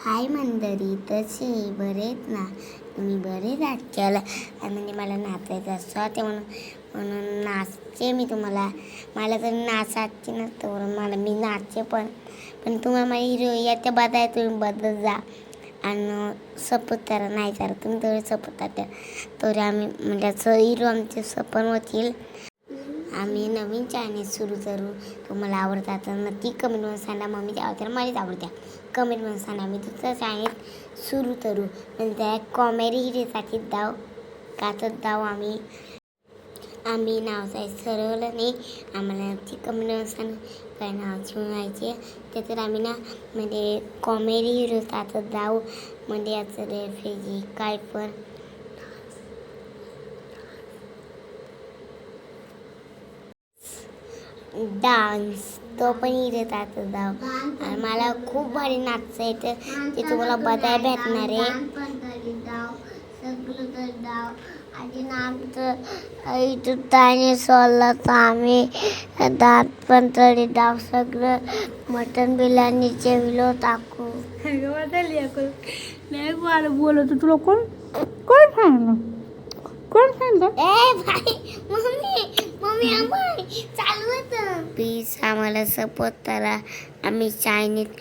हाय मंदरी तसे बरेच ना? मी बरे केलं. आणि म्हणजे मला नाचायचं असतं ते म्हणून म्हणून नाचते मी तुम्हाला. मला तर नाचायची नसतं म्हणून मला मी नाचते पण पण तुम्हाला माझी हिरो याच्या बदल तुम्ही बदलत जा. आणि सपोर्ट करा. नाही करा तुम्ही तेवढे सपोर्ट करा. तर आम्ही म्हणजे असं हिरो आमचे सपन होतील. आम्ही नवीन चॅनेल सुरू करू. तुम्हाला आवडतात तर नक्की कमेंटमध्ये सांगा. मम्मीच्या आवडत्या मलाच आवडत्या कमेंटमध्ये सांगा. मी तुमचं चॅनेल सुरू करू नंतर कॉमेडी हिरोसाठी दाव गातत दाव आम्ही. आम्ही नाव जायचं सरवलं नाही. आम्हाला नक्की कमेंटमध्ये सांगा. काय नाव ठेवायचे त्याच्यात आम्ही ना म्हणजे कॉमेडी हिरो काचत दाव. म्हणजे याचं रेफ्रिजी काय पण. डान्स तो पण इथं जातो जाव आणि मला खूप भारी नाचता येतं. ते तुम्हाला बघायला भेटणार आहे. आणि आमचं इथं डायनेसॉरला तर आम्ही दात पण तरी डाव सगळं मटन बिर्याणी जेवलो टाकू नाही मला बोलत तुला कोण? कोण सांगलं कोण सांगलं ए भाई मम्मी. मम्मी प्लीज आम्हाला सपोर्ट करा. आम्ही चायनीत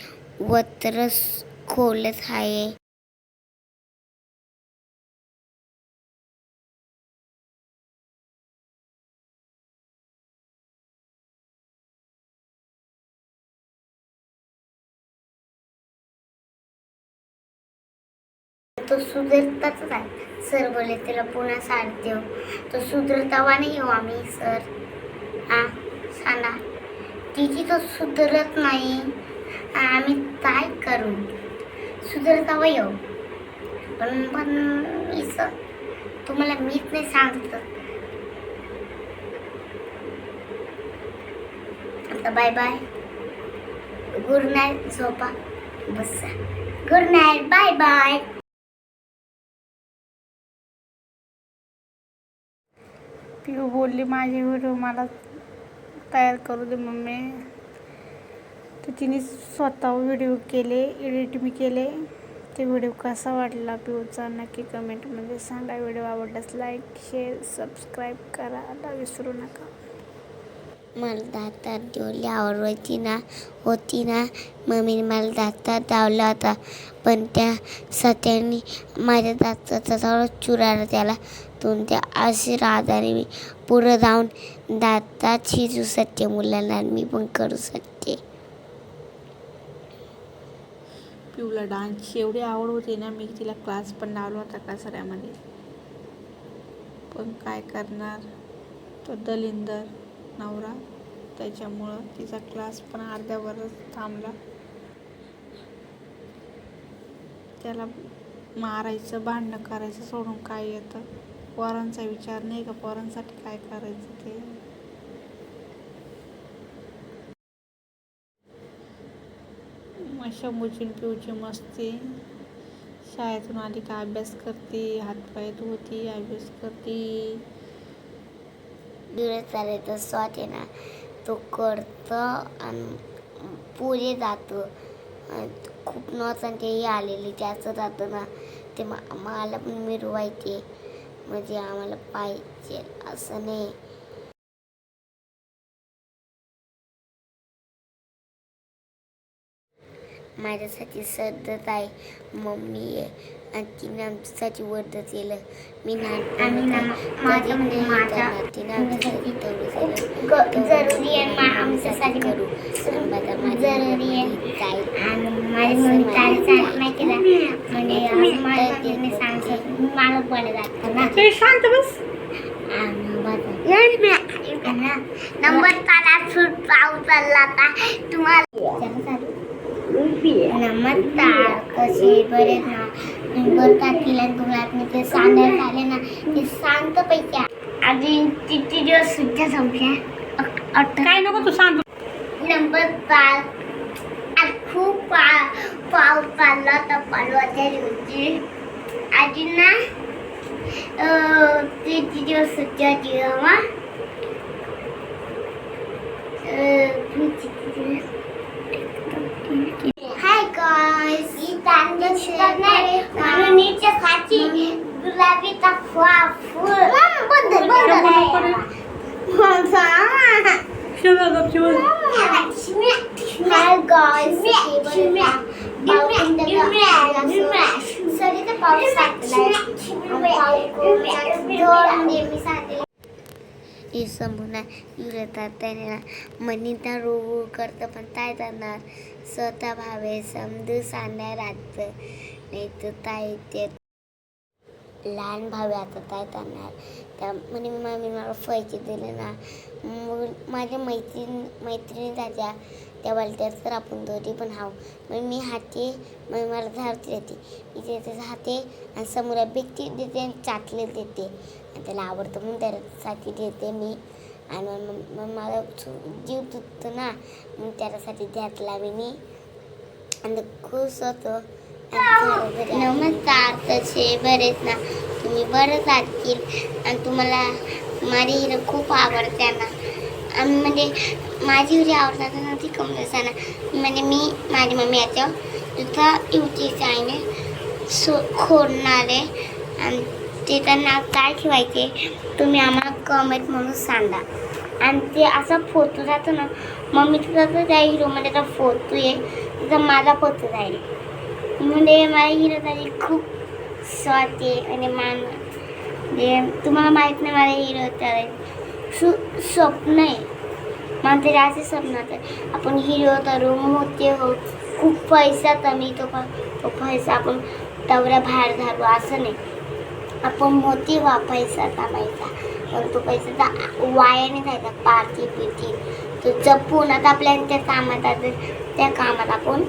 वत्र खोलत आहे. तो सुधरताच आहे. सर बोले त्याला पुन्हा साथ देऊ. तो सुधरतावा नाही येऊ हो आम्ही सर. हां सांगा. तिची तो सुधरत नाही. आम्ही काय करू? सुधरतावा येऊ हो. पण पण मी सर तुम्हाला मीच नाही सांगत. आता बाय बाय. गुड नाईट झोपा. बस. Good night bye bye. पिऊ बोलली माझे व्हिडिओ मला तयार करू दे मम्मी. तर तिने स्वतः व्हिडिओ केले एडिट मी केले. ते व्हिडिओ कसा वाटला पिऊचा नक्की कमेंटमध्ये सांगा. व्हिडिओ आवडल्यास लाईक शेअर सबस्क्राईब करायला विसरू नका. मला दातात जेवढी आवडती ना होती ना? मम्मीने मला दातात दावला होता. पण त्या सत्याने माझ्या दाताचा थोडा चुराला त्याला दोन त्या आशीर्वादाने मी पुढं जाऊन दातात शिजू शकते मुलांना मी पण करू शकते पिऊला डान्सची एवढी आवड होती ना मी तिला क्लास पण लावला होता का सऱ्यामध्ये पण काय करणार? तो दलिंदर. नवरा. त्याच्यामुळं तिचा क्लास पण अर्ध्यावरच थांबला. त्याला मारायचं भांडणं करायचं सोडून काय येतं? पोरांचा विचार नाही का? पोरांसाठी काय करायचं ते? मग शंभूची पिऊची मस्ती. शाळेतून आली का अभ्यास करते हातपाय धुती अभ्यास करते. दिवस चालायचं स्वात आहे ना तो करतं आणि पुढे जातो. खूप नॉस आलेली त्याचं जातं ना. ते मा मला पण मिरवायचे. म्हणजे आम्हाला पाहिजे असं नाही. माझ्यासाठी सद्धत आहे. मम्मी आहे. तिने आमच्यासाठी वर्धत केलं मी आमच्यासाठी जरुरी आहे करू. जरुरी शांत बस. नंबर सूट पाऊस चालला आता. तुम्हाला नमस्कार कसे बरे? ना नंबर टाकीला तुला मी ते सांगायला आले ना ते शांत पैकी. आधी किती दिवस सुट्ट्या संपल्या? काय नको तू सांग. नंबर पाच. आज खूप पा पाऊस पडला तर परवाच्या दिवशी. आधी ना किती दिवस सुट्टी होती मग हाय फुलाची गुलाबीचा फुल. बंद बंद. इसमुना इरतात त्यांना मनिता रोवू करतं पण काय करणार स्वतः भावे समजू सांगाय राहतं नाही तर ताई ते लहान भावे आता काय करणार त्या म्हणे मम्मी मला पैसे दिले ना. मग माझ्या मैत्रीण मैत्रिणी त्याच्या त्या बोलतात तर आपण दोघी पण हाव मग मी हाते मग मला धरती देते मी त्याचे हाते आणि समोर बिकती देते आणि चाकले देते. आणि त्याला आवडतं म्हणून त्याच्यासाठी देते मी. आणि मग मग मला जीव तुटतो ना मग त्याच्यासाठी द्यात लावे मी. आणि खुश होतो. नमस्कार तसे बरेच ना. तुम्ही बरंच असतील आणि तुम्हाला माझी हिरो खूप आवडते ना. आणि म्हणजे माझी हिरो आवडतात ना ती कमलेस ना. म्हणजे मी माझी मम्मी याच्यावर तिथं युटीचं आहे ना सो खोडणार. आहे आणि तिथं नाव काय ठेवायचे तुम्ही आम्हाला कमेंट म्हणून सांगा. आणि ते असा फोटो जातो ना मम्मी तुझा त्या हिरोमध्ये तर फोटो आहे तिथं माझा फोटो राहील म्हणजे मला हिरो झाली खूप स्वाती आणि मान म्हणजे तुम्हाला माहीत नाही मला हिरो तर सु स्वप्न आहे मला तरी असे स्वप्न होतं आपण हिरो तरू मोठे हो खूप पैसा कमी तो पण तो पैसा आपण तवरा बाहेर घालू असं नाही आपण मोठी व्हा पैसा कमायचा पण तो पैसा तर वायाने जायचा पार्टी पिती तो जपून आता आपल्या त्या कामात आता त्या कामात आपण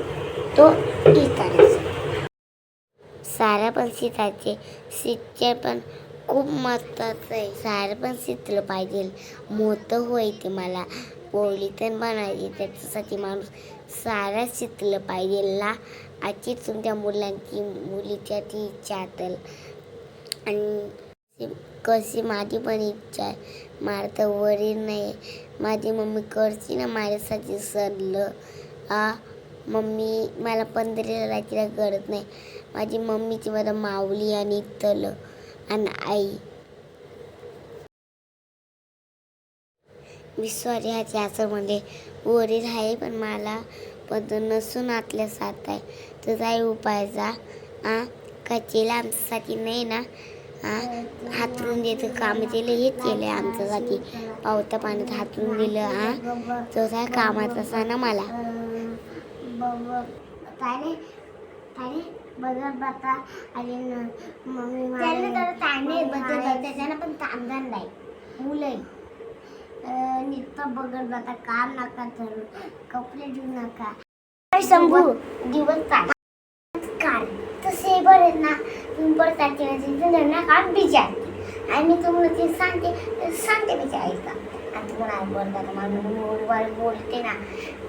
तो हे करायचा सारा पण शिकायचे शिक्षण पण खूप महत्त्वाचं आहे. सारं पण शिकलं पाहिजे. मोठं व्हायचे मला. पोळी तर बनायची त्याच्यासाठी माणूस सारं शिकलं पाहिजे. ला आजची तुमच्या मुलांची मुलीच्या ती इच्छा असेल. आणि कशी माझी पण इच्छा आहे. मला तर वरील नाही. माझी मम्मी करची ना माझ्यासाठी सरलं आ मम्मी मला पंधरीला रात्रीला गरज नाही. माझी मम्मीची मला माऊली आणि तल आणि आई. मी सॉरी ह्याची असं म्हणजे वरील आहे पण मला पण नसून आतल्या साथ आहे. तर काय उपायचा आ कचेला आमच्यासाठी नाही ना? आ हातरून देतं काम केलं हेच केलं आहे आमच्यासाठी. पावता पाण्यात हातरून दिलं आ. तो काय कामाचा असा ना मला. ताने ताने बघत बघता आणि मम्मी तर ताने बघत त्याच्यानं पण कामगार नाही. मुलं नुसतं बघत बघता काम नका करू. कपडे देऊ नका. शंभू दिवस काय काढ. तसे बरेच ना तुम्ही परत त्याचे ना काढ बिचार आणि मी तुम्हाला ते सांगते सांगते बिचार ऐका. आणि तुम्हाला बोलता का मला मोबाईल बोलते ना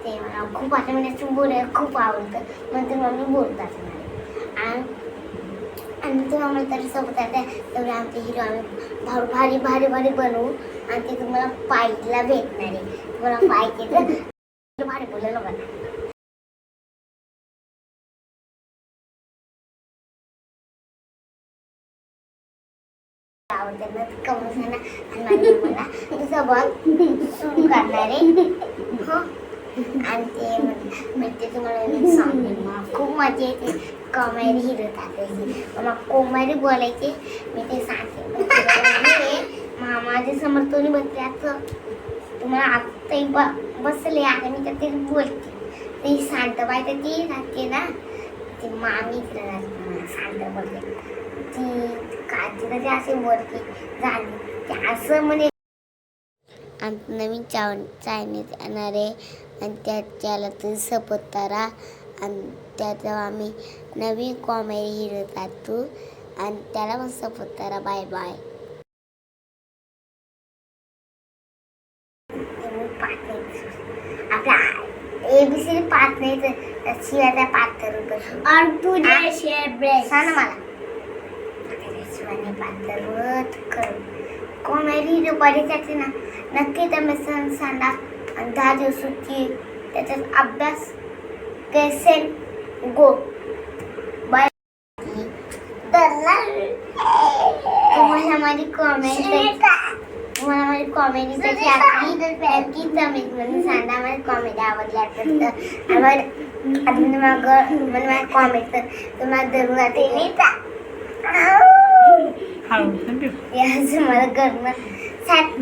ते मला खूप आता म्हणजे बोलायला खूप आवडतं. म्हणून तुम्हाला मी बोलतात आणि आणि तुम्ही आम्हाला तरी सोबत आहे तेवढे आमचे हिरो आम्ही भारी भारी भारी भारी बनवू. आणि ते तुम्हाला पाहिला भेटणार. आहे तुम्हाला पाहिजे तर भारी बोलायला बघा आवडते. ना कमसाना आणि माझ्या मला तुझा बॉल सुरू करणार आहे. हो? आणि ते म्हणजे, म्हणजे तुम्हाला मी सांगते. मला खूप मजा येते. कॉमेडी हिरो टाकायची मला कॉमेडी बोलायची. मी ते सांगते. पण ते मा- माझ्यासमोर तुम्ही बसले असं तुम्हाला आत्ताही ब बसले आता मी तर ते बोलते. ती शांत बाय तर ती राहते ना ती मामी तिला शांत बोलते ती तर असे झाली ते असं म्हणे. आमचं नवीन चाव चायनीज येणार आहे आणि त्याच्याला तुम्ही सपोर्ट करा आणि त्याच्यावर आम्ही नवीन कॉमेडी हिरो टाकतो आणि त्याला पण सपोर्ट करा. बाय बाय एबीसी पाच नाही तर शिवायचा पाच करू कसं और तुझे शेर ब्रेस सांग ना मला. शिवाने पाच करू करू. कॉमेडी दुपारी त्याची ना नक्की तुम्ही सण सांगा. आणि दहा दिवसाची त्याच्यात अभ्यास कैसे गो. बाय. तुम्हाला माझी कॉमेडी तुम्हाला माझी कॉमेडी कशी आवडली नक्की म्हणून सांगा. मला कॉमेडी आवडली असेल तर. आम्हाला आता म्हणजे मला कॉमेंट तर मला धरून राहते हळू पण पिऊ याचं मला करणं सात